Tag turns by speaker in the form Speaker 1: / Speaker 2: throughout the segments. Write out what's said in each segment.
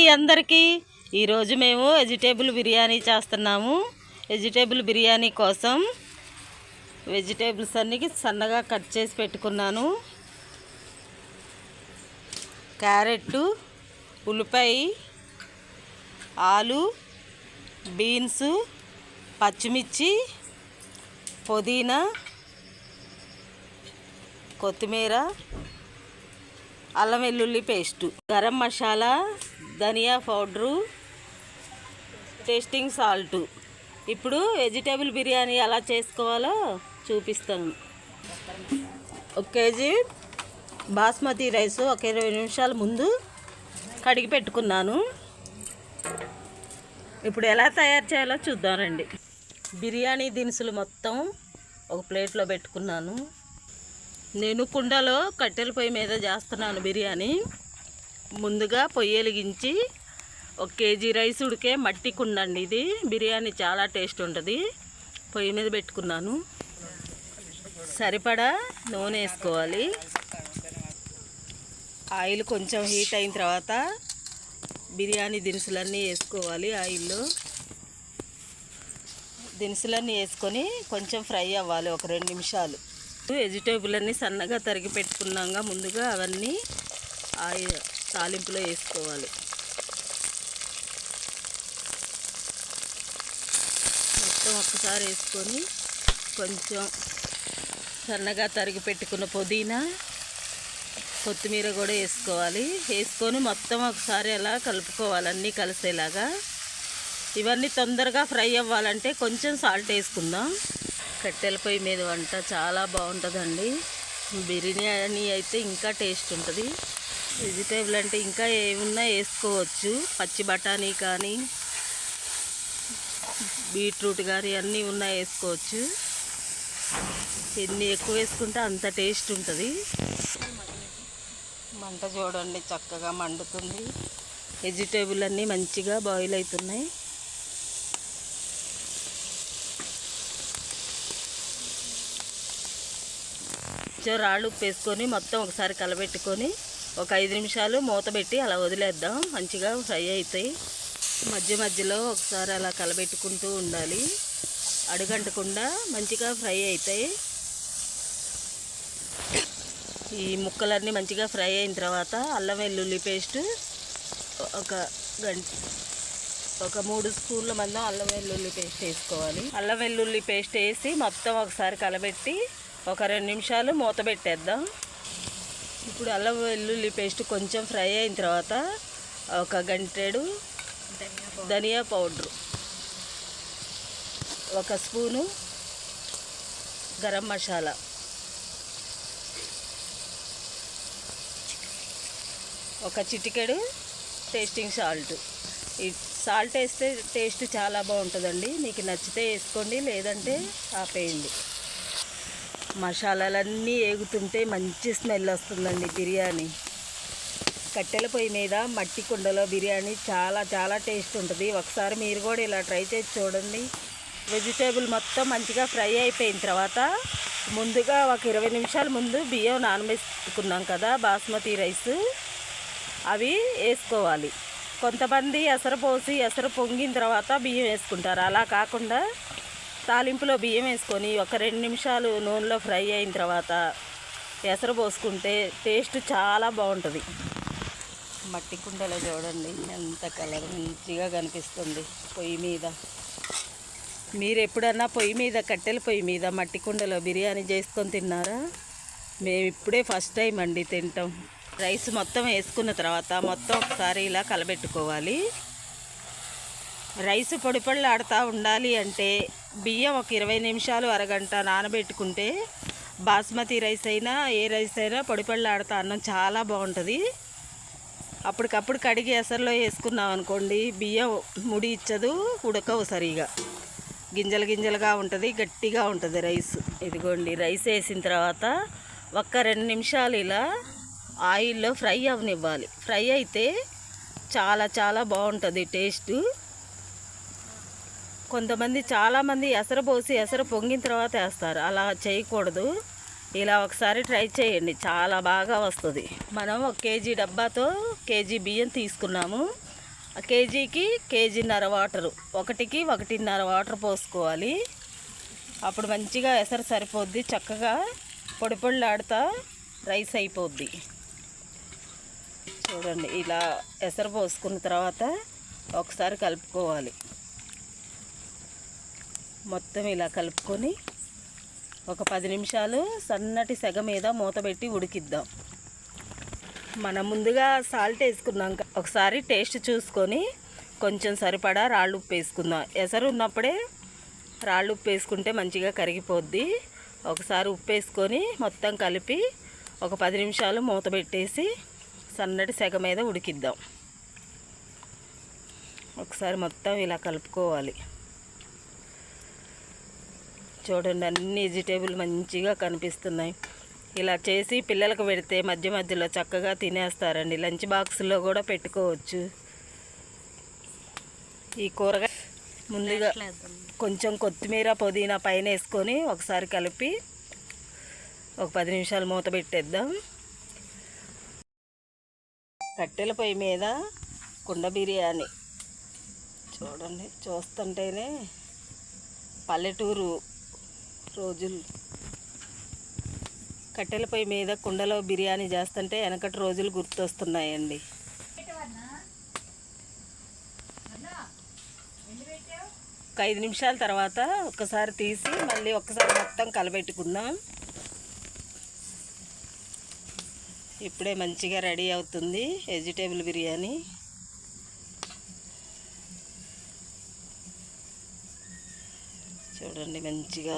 Speaker 1: అందరికీ. ఈరోజు మేము వెజిటేబుల్ బిర్యానీ చేస్తున్నాము. వెజిటేబుల్ బిర్యానీ కోసం వెజిటేబుల్స్ అన్ని సన్నగా కట్ చేసి పెట్టుకున్నాను. క్యారెట్ ఉల్లిపాయ ఆలు బీన్స్ పచ్చిమిర్చి పుదీనా కొత్తిమీర అల్లం వెల్లుల్లి పేస్టు. గరం మసాలా ధనియా పౌడరు టేస్టింగ్ సాల్ట్. ఇప్పుడు వెజిటేబుల్ బిర్యానీ ఎలా చేసుకోవాలో చూపిస్తాను. ఒక కేజీ బాస్మతి రైస్ ఒక ఇరవై నిమిషాల ముందు కడిగి పెట్టుకున్నాను. ఇప్పుడు ఎలా తయారు చేయాలో చూద్దామండి బిర్యానీ దినుసులు మొత్తం ఒక ప్లేట్లో పెట్టుకున్నాను. నేను కుండలో కట్టెల పొయ్యి మీద చేస్తున్నాను బిర్యానీ. ముందుగా పొయ్యి వెలిగించి ఒక కేజీ రైస్ ఉడికే మట్టి కుండండి ఇది. బిర్యానీ చాలా టేస్ట్ ఉంటుంది. పొయ్యి మీద పెట్టుకున్నాను. సరిపడా నూనె వేసుకోవాలి. ఆయిల్ కొంచెం హీట్ అయిన తర్వాత బిర్యానీ దినుసులన్నీ వేసుకోవాలి ఆయిల్లో. దినుసులన్నీ వేసుకొని కొంచెం ఫ్రై అవ్వాలి ఒక రెండు నిమిషాలు. వెజిటేబుల్ అన్నీ సన్నగా తరిగి పెట్టుకున్నాక ముందుగా అవన్నీ ఆయిల్ తాలింపులో వేసుకోవాలి. మొత్తం ఒక్కసారి వేసుకొని కొంచెం సన్నగా తరిగి పెట్టుకున్న పుదీనా కొత్తిమీర కూడా వేసుకోవాలి. వేసుకొని మొత్తం ఒకసారి అలా కలుపుకోవాలి అన్నీ కలిసేలాగా. ఇవన్నీ తొందరగా ఫ్రై అవ్వాలంటే కొంచెం సాల్ట్ వేసుకుందాం. కట్టెల పొయ్యి మీద వంట చాలా బాగుంటుందండి. బిర్యానీ అయితే ఇంకా టేస్ట్ ఉంటుంది. వెజిటేబుల్ అంటే ఇంకా ఏమున్నా వేసుకోవచ్చు. పచ్చి బఠానీ కానీ బీట్రూట్ కానీ అన్నీ ఉన్నా వేసుకోవచ్చు. ఎన్ని ఎక్కువ వేసుకుంటే అంత టేస్ట్ ఉంటుంది. మంట చూడండి చక్కగా మండుతుంది. వెజిటేబుల్ అన్నీ మంచిగా బాయిల్ అవుతున్నాయి. కొంచెం రాళ్ళు ఉప్పు వేసుకొని మొత్తం ఒకసారి కలబెట్టుకొని ఒక ఐదు నిమిషాలు మూత పెట్టి అలా వదిలేద్దాం. మంచిగా ఫ్రై అవుతాయి మధ్య మధ్యలో ఒకసారి అలా కలబెట్టుకుంటూ ఉండాలి. అడుగంటకుండా మంచిగా ఫ్రై అవుతాయి ఈ ముక్కలన్నీ మంచిగా ఫ్రై అయిన తర్వాత అల్లం వెల్లుల్లి పేస్ట్ ఒక గంట ఒక మూడు స్పూన్ల మందం అల్లం వెల్లుల్లి పేస్ట్ వేసుకోవాలి. అల్లం వెల్లుల్లి పేస్ట్ వేసి మొత్తం ఒకసారి కలబెట్టి ఒక రెండు నిమిషాలు మూత పెట్టేద్దాం. ఇప్పుడు అల్లం వెల్లుల్లి పేస్ట్ కొంచెం ఫ్రై అయిన తర్వాత ఒక గంటెడు ధనియా పౌడరు ఒక స్పూను గరం మసాలా ఒక చిటికెడు టేస్టింగ్ సాల్ట్. ఈ సాల్ట్ వేస్తే టేస్ట్ చాలా బాగుంటుందండి. మీకు నచ్చితే వేసుకోండి లేదంటే ఆపేయండి. మసాలాలన్నీ ఏగుతుంటే మంచి స్మెల్ వస్తుందండి బిర్యానీ. కట్టెల పొయ్యి మీద మట్టి కుండలో బిర్యానీ చాలా చాలా టేస్ట్ ఉంటుంది. ఒకసారి మీరు కూడా ఇలా ట్రై చేసి చూడండి. వెజిటేబుల్ మొత్తం మంచిగా ఫ్రై అయిపోయిన తర్వాత ముందుగా ఒక ఇరవై నిమిషాల ముందు బియ్యం నానబెట్టుకున్నాం కదా బాస్మతి రైస్. అవి వేసుకోవాలి. కొంతమంది ఎసరు పోసి ఎసరు పొంగిన తర్వాత బియ్యం వేసుకుంటారు. అలా కాకుండా తాలింపులో బియ్యం వేసుకొని ఒక రెండు నిమిషాలు నూనెలో ఫ్రై అయిన తర్వాత ఎసరు పోసుకుంటే టేస్ట్ చాలా బాగుంటుంది. మట్టి కుండలో చూడండి ఎంత కలర్ మంచిగా కనిపిస్తుంది పొయ్యి మీద. మీరు ఎప్పుడన్నా పొయ్యి మీద కట్టెల పొయ్యి మీద మట్టి కుండలో బిర్యానీ చేసుకొని తిన్నారా? మేము ఇప్పుడే ఫస్ట్ టైం అండి తింటాం. రైస్ మొత్తం వేసుకున్న తర్వాత మొత్తం ఒకసారి ఇలా కలబెట్టుకోవాలి. రైస్ పొడిపళ్ళు ఆడుతూ ఉండాలి అంటే బియ్యం ఒక ఇరవై నిమిషాలు అరగంట నానబెట్టుకుంటే బాస్మతి రైస్ అయినా ఏ రైస్ అయినా పొడిపళ్ళు ఆడుతా అన్నం చాలా బాగుంటుంది. అప్పటికప్పుడు కడిగి ఎసరులో వేసుకున్నాం అనుకోండి బియ్యం ముడి ఇచ్చదు ఉడకవు సరిగా. గింజలు గింజలుగా ఉంటుంది గట్టిగా ఉంటుంది రైస్. ఇదిగోండి రైస్ వేసిన తర్వాత ఒక్క రెండు నిమిషాలు ఇలా ఆయిల్లో ఫ్రై అవనివ్వాలి. ఫ్రై అయితే చాలా చాలా బాగుంటుంది టేస్ట్. కొంతమంది చాలామంది ఎసరు పోసి ఎసరు పొంగిన తర్వాత వేస్తారు. అలా చేయకూడదు. ఇలా ఒకసారి ట్రై చేయండి. చాలా బాగా వస్తుంది. మనం ఒక కేజీ డబ్బాతో కేజీ బియ్యం తీసుకున్నాము. ఆ కేజీకి కేజీన్నర వాటరు. ఒకటికి ఒకటిన్నర వాటర్ పోసుకోవాలి. అప్పుడు మంచిగా ఎసరు సరిపోద్ది. చక్కగా పొడి పొడిలాడుతా రైస్ అయిపోద్ది. చూడండి ఇలా ఎసరు పోసుకున్న తర్వాత ఒకసారి కలుపుకోవాలి. మొత్తం ఇలా కలుపుకొని ఒక పది నిమిషాలు సన్నటి సెగ మీద మూత పెట్టి ఉడికిద్దాం. మనం ముందుగా సాల్ట్ వేసుకున్నాం ఒకసారి టేస్ట్ చూసుకొని కొంచెం సరిపడా రాళ్ళు ఉప్పు వేసుకుందాం. ఎసరు ఉన్నప్పుడే రాళ్ళు ఉప్పు వేసుకుంటే మంచిగా కరిగిపోద్ది. ఒకసారి ఉప్పు వేసుకొని మొత్తం కలిపి ఒక పది నిమిషాలు మూత పెట్టేసి సన్నటి సెగ మీద ఉడికిద్దాం. ఒకసారి మొత్తం ఇలా కలుపుకోవాలి. చూడండి అన్ని వెజిటేబుల్ మంచిగా కనిపిస్తున్నాయి. ఇలా చేసి పిల్లలకు పెడితే మధ్య మధ్యలో చక్కగా తినేస్తారండి. లంచ్ బాక్స్లో కూడా పెట్టుకోవచ్చు. ఈ కూరగాయ ముందుగా కొంచెం కొత్తిమీర పుదీనా పైన వేసుకొని ఒకసారి కలిపి ఒక పది నిమిషాలు మూత పెట్టేద్దాం. కట్టెల పొయ్యి మీద కుండ బిర్యానీ. చూడండి చూస్తుంటేనే పల్లెటూరు రోజులు. కట్టెల పొయ్యి మీద కుండలో బిర్యానీ చేస్తుంటే వెనకటి రోజులు గుర్తొస్తున్నాయండి. ఒక ఐదు నిమిషాల తర్వాత ఒక్కసారి తీసి మళ్ళీ ఒక్కసారి మొత్తం కలబెట్టుకుందాం. ఇప్పుడే మంచిగా రెడీ అవుతుంది వెజిటేబుల్ బిర్యానీ. చూడండి మంచిగా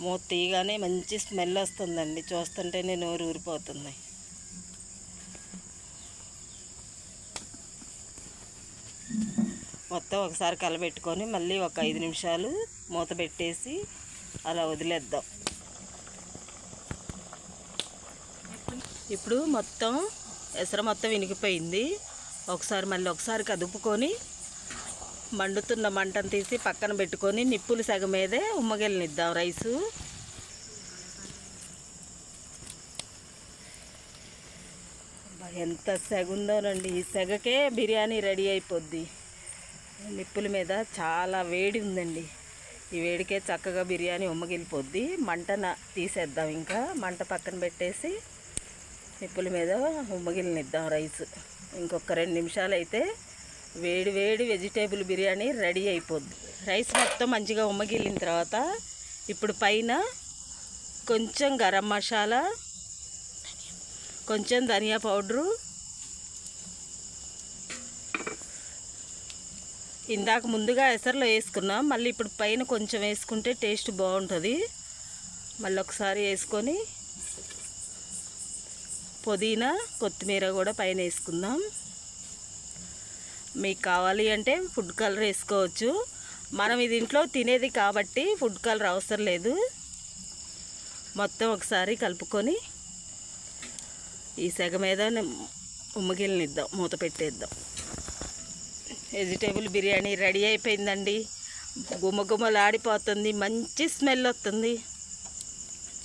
Speaker 1: మూత తీయగానే మంచి స్మెల్ వస్తుందండి. చూస్తుంటేనే నోరు ఊరిపోతుంది. మొత్తం ఒకసారి కలబెట్టుకొని మళ్ళీ ఒక ఐదు నిమిషాలు మూత పెట్టేసి అలా వదిలేద్దాం. ఇప్పుడు మొత్తం ఎసర మొత్తం వినిగిపోయింది ఒకసారి మళ్ళీ ఒకసారి కదుపుకొని మండుతున్న మంటను తీసి పక్కన పెట్టుకొని నిప్పులు సగం మీదే ఉమ్మగిల్లనిద్దాం రైసు. ఎంత సెగుందోనండి. ఈ సెగకే బిర్యానీ రెడీ అయిపోద్ది. నిప్పుల మీద చాలా వేడి ఉందండి. ఈ వేడికే చక్కగా బిర్యానీ ఉమ్మగిలిపోద్ది. మంటన తీసేద్దాం ఇంకా. మంట పక్కన పెట్టేసి నిప్పుల మీద ఉమ్మగిలినిద్దాం రైస్. ఇంకొక రెండు నిమిషాలు అయితే వేడి వేడి వెజిటేబుల్ బిర్యానీ రెడీ అయిపోద్ది. రైస్ మొత్తం మంచిగా ఉమ్మగిలిన తర్వాత ఇప్పుడు పైన కొంచెం గరం మసాలా కొంచెం ధనియా పౌడరు. ఇందాక ముందుగా ఎసరులో వేసుకున్నాం మళ్ళీ ఇప్పుడు పైన కొంచెం వేసుకుంటే టేస్ట్ బాగుంటుంది. మళ్ళీ ఒకసారి వేసుకొని పుదీనా కొత్తిమీర కూడా పైన వేసుకుందాం. మీకు కావాలి అంటే ఫుడ్ కలర్ వేసుకోవచ్చు. మనం ఇది ఇంట్లో తినేది కాబట్టి ఫుడ్ కలర్ అవసరం లేదు. మొత్తం ఒకసారి కలుపుకొని ఈ సెగ మీద ఉమ్మగిలినిద్దాం మూత పెట్టేద్దాం. వెజిటేబుల్ బిర్యానీ రెడీ అయిపోయిందండి. గుమగుమలాడిపోతుంది మంచి స్మెల్ వస్తుంది.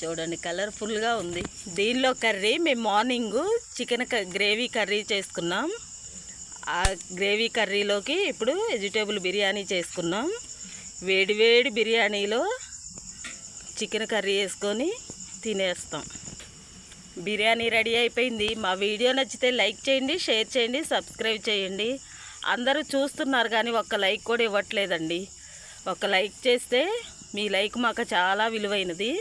Speaker 1: చూడండి కలర్ఫుల్గా ఉంది. దీనిలో కర్రీ మేము మార్నింగ్ చికెన్ గ్రేవీ కర్రీ చేసుకున్నాం. ఆ గ్రేవీ కర్రీలోకి ఇప్పుడు వెజిటేబుల్ బిర్యానీ చేసుకున్నాం. వేడివేడి బిర్యానీలో చికెన్ కర్రీ వేసుకొని తినేస్తాం. బిర్యానీ రెడీ అయిపోయింది. మా వీడియో నచ్చితే లైక్ చేయండి షేర్ చేయండి సబ్స్క్రైబ్ చేయండి. అందరూ చూస్తున్నారు కానీ ఒక్క లైక్ కూడా ఇవ్వట్లేదండి. ఒక లైక్ చేస్తే మీ లైక్ మాకు చాలా విలువైనది.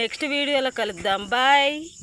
Speaker 1: నెక్స్ట్ వీడియోలో కలుద్దాం. బాయ్.